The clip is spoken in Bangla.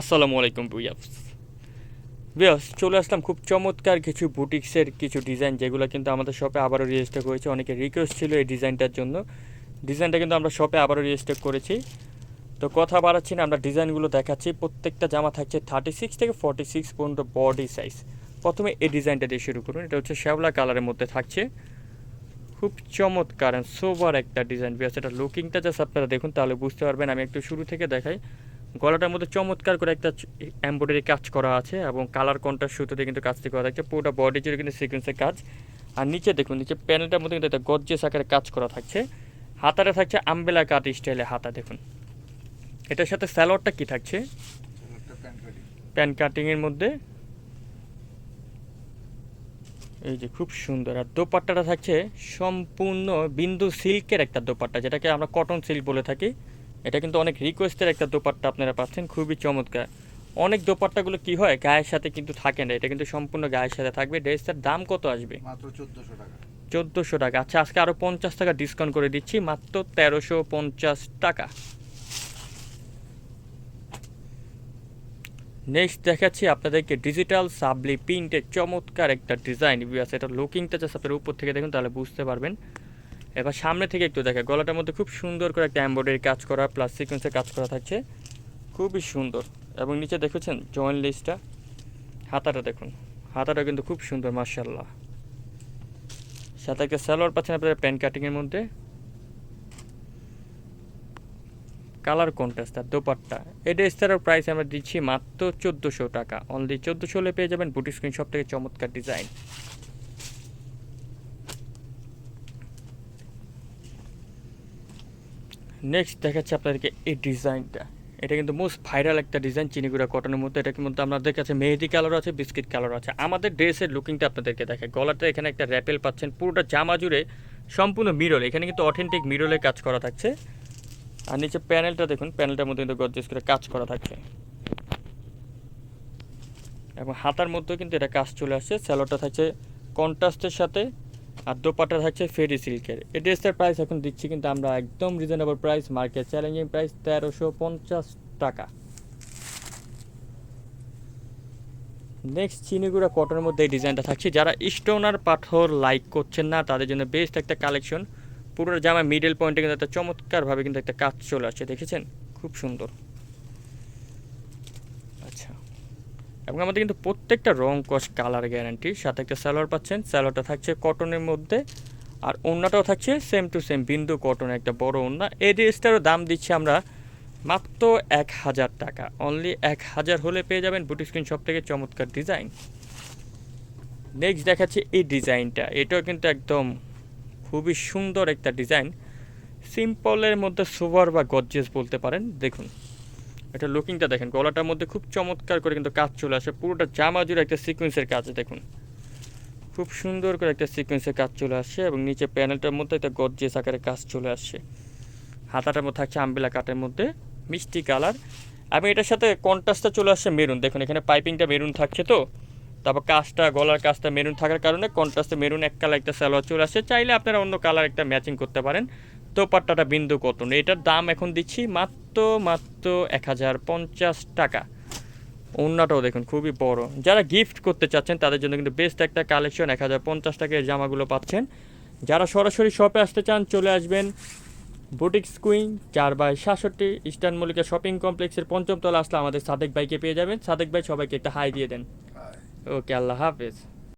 আসসালামু আলাইকুম বিয়াস বিয়াস চলে আসলাম খুব চমৎকার কিছু বুটিক্সের কিছু ডিজাইন যেগুলো কিন্তু আমাদের শপে আবারও রেজিস্টার করেছে। অনেকে রিকোয়েস্ট ছিল এই ডিজাইনটার জন্য। ডিজাইনটা কিন্তু আমরা শপে আবারও রেজিস্টার করেছি। তো কথা বাড়াচ্ছি না, আমরা ডিজাইনগুলো দেখাচ্ছি। প্রত্যেকটা জামা থাকছে থার্টি সিক্স থেকে ফর্টি সিক্স পর্যন্ত বডি সাইজ প্রথমে এই ডিজাইনটা দিয়ে শুরু করুন। এটা হচ্ছে শ্যাওলা কালারের মধ্যে থাকছে। খুব চমৎকার সোবার একটা ডিজাইন। বিয়াস এটা লুকিংটা জাস্ট আপনারা দেখুন, তাহলে বুঝতে পারবেন। আমি একটু শুরু থেকে দেখাই। গলাটার মধ্যে চমৎকার করে একটা এমব্রয়ডারি কাজ করা আছে এবং কালার কন্টার সুতোতে কিন্তু কাজটি করা থাকছে। পুরোটা বডি জুড়ে কিন্তু সিকোয়েন্সের কাজ। আর নিচে দেখুন, নিচে প্যানেলটার মধ্যে কিন্তু একটা গজ্জেস আকারে কাজ করা থাকছে। হাতারে থাকছে আম্বেলা কাট স্টাইলে হাতা, দেখুন। এটার সাথে স্যালোয়ারটা কি থাকছে? প্যান কাটিংয়ের মধ্যে। এই যে খুব সুন্দর। আর দোপাট্টাটা থাকছে সম্পূর্ণ বিন্দু সিল্কের একটা দোপাট্টা, যেটাকে আমরা কটন সিল্ক বলে থাকি। এটা কিন্তু অনেক রিকোয়েস্টের একটা দোপাট্টা আপনারা পাচ্ছেন খুবই চমৎকার। অনেক দোপাট্টাগুলো কি হয় গায়ের সাথে কিন্তু থাকে না এটা কিন্তু সম্পূর্ণ গায়ের সাথে থাকবে। ড্রেসটার দাম কত আসবে? মাত্র চোদ্দোশো টাকা। চোদ্দোশো টাকা। আচ্ছা আজকে আরও পঞ্চাশ টাকা ডিসকাউন্ট করে দিচ্ছি মাত্র তেরোশো পঞ্চাশ টাকা। নেক্সট দেখাচ্ছি আপনাদেরকে ডিজিটাল সাবলি প্রিন্টের চমৎকার একটা ডিজাইন আছে এটা লুকিংটা জাস্ট আপনার উপর থেকে দেখুন তাহলে বুঝতে পারবেন। এবার সামনে থেকে একটু দেখে, গলাটার মধ্যে খুব সুন্দর করে একটা এমব্রয়ডারি কাজ করা প্লাস সিকোয়েন্সের কাজ করা থাকছে। খুবই সুন্দর। এবং নিচে দেখেছেন জয়েন্ট লিস্টটা হাতাটা দেখুন। হাতাটা কিন্তু খুব সুন্দর মার্শাল্লাহ সাথে একটা সালোয়ার পাচ্ছেন আপনাদের প্যান্ট কাটিংয়ের মধ্যে। কালার কন্ট্রাস্ট আর দোপাট্টা। এই ড্রেসটার প্রাইস আমরা দিচ্ছি মাত্র চোদ্দোশো টাকা। অনলি চোদ্দোশো হলে পেয়ে যাবেন বুটি স্ক্রিন সব থেকে চমৎকার ডিজাইন নেক্সট দেখাচ্ছে আপনাদেরকে এই ডিজাইনটা। এটা কিন্তু মোস্ট ভাইরাল একটা ডিজাইন চিনিগুড়া কটনের মধ্যে। এটার মধ্যে আপনাদের কাছে মেহেদি কালার আছে বিস্কিট কালার আছে। আমাদের ড্রেসের লুকিংটা আপনাদেরকে দেখে গলাটা এখানে একটা র্যাপেল পাচ্ছেন, পুরোটা জামা জুড়ে সম্পূর্ণ মিরল এখানে কিন্তু অথেন্টিক মিরলের কাজ করা থাকছে। আর নিচে প্যানেলটা দেখুন প্যানেলটার মধ্যে কিন্তু গজ্জেস করে কাজ করা থাকছে। এবং হাতার মধ্যেও কিন্তু এটা কাজ চলে আসছে। স্যালোটা থাকছে কন্ট্রাস্টের সাথে। আর দোপাটা থাকছে ফেরি সিল্কের। এই ড্রেসটার প্রাইস এখন দিচ্ছি কিন্তু আমরা একদম reasonable price market challenging price তেরোশো পঞ্চাশ টাকা। নেক্সট চিনিগুড়া কটনের মধ্যে এই ডিজাইনটা থাকছে। যারা স্টোনার পাথর লাইক করছেন না, তাদের জন্য বেস্ট একটা কালেকশন পুরো জামা মিডল পয়েন্টে কিন্তু একটা চমৎকারভাবে কিন্তু একটা কাজ চলে আসছে, দেখেছেন? খুব সুন্দর আচ্ছা এবং আমাদের কিন্তু প্রত্যেকটা রং কস, কালার গ্যারান্টি সাথে একটা স্যালোয়ার পাচ্ছেন। স্যালোয়ারটা থাকছে কটনের মধ্যে। আর ওড়নাটাও থাকছে সেম টু সেম বিন্দু কটন একটা বড় ওড়না এই ড্রেসটারও দাম দিচ্ছি আমরা মাত্র এক হাজার টাকা। অনলি এক হাজার হলে পেয়ে যাবেন বুটি স্ক্রিন সব থেকে চমৎকার ডিজাইন নেক্সট দেখাচ্ছি এই ডিজাইনটা এটাও কিন্তু একদম খুবই সুন্দর একটা ডিজাইন সিম্পলের মধ্যে সুপার বা গজ্জেস বলতে পারেন। দেখুন। এটা লুকিংটা দেখেন, গলাটার মধ্যে খুব চমৎকার করে কিন্তু কাজ চলে আসে। পুরোটা জামা জুড়ে একটা সিকোয়েন্সের কাজ, দেখুন। খুব সুন্দর করে একটা সিকোয়েন্সের কাজ চলে আসছে এবং নিচে প্যানেলটার মধ্যে একটা গজ্জেস আকারে কাজ চলে আসছে হাতাটার মধ্যে থাকছে আম্বিলা কাটের মধ্যে মিষ্টি কালার এবং এটার সাথে কন্ট্রাস্টটা চলে আসছে মেরুন দেখুন, এখানে পাইপিংটা মেরুন থাকছে তো। তারপর কাজটা, গলার কাজটা মেরুন থাকার কারণে কন্ট্রাস্টে মেরুন এক কালার একটা সালোয়ার চলে আসছে চাইলে আপনারা অন্য কালার একটা ম্যাচিং করতে পারেন। দোপাট্টাটা বিন্দু কটন এটার দাম এখন দিচ্ছি মাত্র মাত্র এক হাজার পঞ্চাশ টাকা। ওড়নাটাও দেখুন খুবই বড়। যারা গিফট করতে চাচ্ছেন তাদের জন্য কিন্তু বেস্ট একটা কালেকশন এক হাজার পঞ্চাশ টাকার জামাগুলো পাচ্ছেন। যারা সরাসরি শপে আসতে চান চলে আসবেন বুটিক স্কুইং চার বাই সাতষট্টি ইস্টার্ন মল্লিকা শপিং কমপ্লেক্সের পঞ্চম তলা আসলে আমাদের সাদেক ভাইকে পেয়ে যাবেন। সাদেক ভাই সবাইকে একটা হাই দিয়ে দেন। ওকে আল্লাহ হাফেজ।